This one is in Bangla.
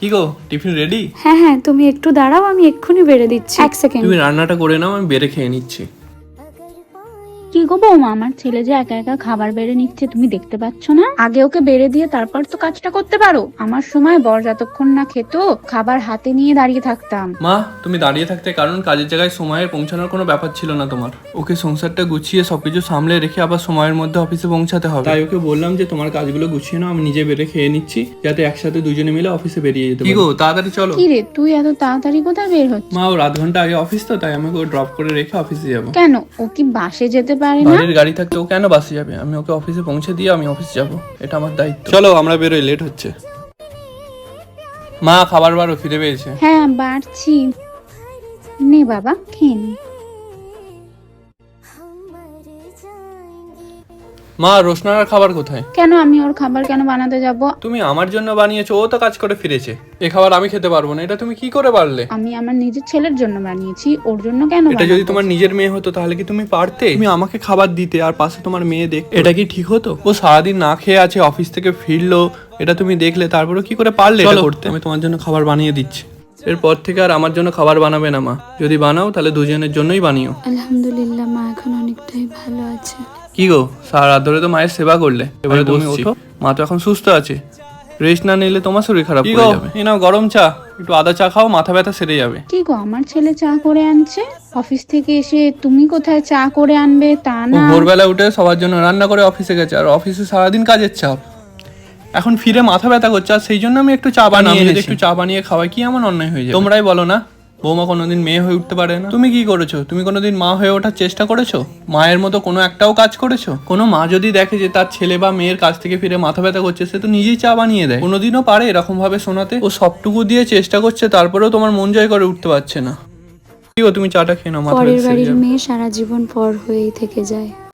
কি গো টিফিন রেডি হ্যাঁ হ্যাঁ তুমি একটু দাঁড়াও আমি এক্ষুনি বেড়ে দিচ্ছি। এক সেকেন্ড। তুমি রান্নাটা করে নাও আমি বেড়ে খেয়ে নিচ্ছি। কি গো বৌমা আমার ছেলে যে একা একা খাবার বেড়ে নিচ্ছে তুমি দেখতে পাচ্ছ না? আগে ওকে বেড়ে দিয়ে তারপর তো কাজটা করতে পারো। আমার সময় বর যতক্ষণ না খেত খাবার হাতে নিয়ে দাঁড়িয়ে থাকতাম। মা তুমি দাঁড়িয়ে থাকতে কারণ কাজের জায়গায় সময়ে পৌঁছানোর কোনো ব্যাপার ছিল না তোমার। ওকে সংসারটা গুছিয়ে সবকিছু সামলে রেখে আবার সময়ের মধ্যে অফিসে পৌঁছাতে হবে। তাই ওকে বললাম যে তোমার কাজগুলো গুছিয়ে নাও আমি নিজে বেড়ে খেয়ে নিচ্ছি যাতে একসাথে দুজনে মিলে অফিসে বেরিয়ে যেতে কি গো তাড়াতাড়ি চলো। কি রে তুই এত তাড়াতাড়ি কোথায় বের হচ্ছিস? মা ও আধ ঘণ্টা আগে অফিস তো তাই আমাকে ড্রপ করে রেখে অফিসে যাব। কেন? ও কি বাসে যেতে পারে না। বাড়ির গাড়ি থাকতে ও কেন বাসে যাবে? আমি ওকে অফিসে পৌঁছে দিয়ে আমি অফিস যাব। এটা আমার দায়িত্ব। চলো আমরা বেরোই লেট হচ্ছে। মা খাবার বারো ফিরে পেয়েছে। হ্যাঁ বাড়ছি। নে বাবা খেয়ে নে। মা রোশনার খাবার কোথায়? কেন আমি ওর খাবার কেন বানাতে যাব? তুমি আমার জন্য বানিয়েছো ও তো কাজ করে ফিরেছে। এ খাবার আমি খেতে পারব না এটা তুমি কি করে পারলে? আমি আমার নিজের ছেলের জন্য বানিয়েছি ওর জন্য কেন এটা যদি তোমার নিজের মেয়ে হতো তাহলে কি তুমি পারতে? তুমি আমাকে খাবার দিতে আর পাশে তোমার মেয়ে দেখ এটা কি ঠিক হতো? ও সারাদিন না খেয়ে আছে অফিস থেকে ফিরলো এটা তুমি দেখলে তারপরে কি করে পারলে এটা করতে? আমি তোমার জন্য খাবার বানিয়ে দিচ্ছি। এরপর থেকে আর আমার জন্য খাবার বানাবে না মা। যদি বানাও তাহলে দুজনের জন্যই বানিও। আলহামদুলিল্লাহ মা এখন অনেকটাই ভালো আছে। কি গো সারা রাত ধরে তো মায়ের সেবা করলে। এবারে তুমি ওঠো। মা তো এখন সুস্থ আছে। রেস্ট না নিলে তোমার শরীর খারাপ হয়ে যাবে। এই নাও গরম চা। একটু আদা চা খাও মাথা ব্যথা সেরে যাবে। কি গো আমার ছেলে চা করে আনছে? অফিস থেকে এসে তুমি কোথায় চা করে আনবে তা না। ভোরবেলা উঠে সবার জন্য রান্না করে অফিসে গেছে আর অফিসে সারাদিন কাজের চাপ। এখন ফিরে মাথা ব্যথা করছে আর সেই জন্য আমি একটু চা বানিয়ে যদি একটু চা বানিয়ে খাওয়াই কি এমন অন্যায় হয়ে যায় তোমরাই বলো না বৌমা কোনোদিন মেয়ে হয়ে উঠতে পারে না। তুমি কি করেছ? তুমি কোনোদিন মা হয়ে ওঠার চেষ্টা করেছ? মায়ের মতো কোনো একটাও কাজ করেছ? কোনো মা যদি দেখে যে তার ছেলে বা মেয়ের কাছ থেকে ফিরে মাথা ব্যথা করছে সে তো নিজেই চা বানিয়ে দেয়। কোনোদিনও পারে এরকম ভাবে শোনাতে। ও সবটুকু দিয়ে চেষ্টা করছে তারপরেও তোমার মন জয় করে উঠতে পারছে না। কি গো তুমি চাটা খেয়ে নাও মাথা পরের বাড়ির মেয়ে সারা জীবন পর হয়েই থেকে যায়।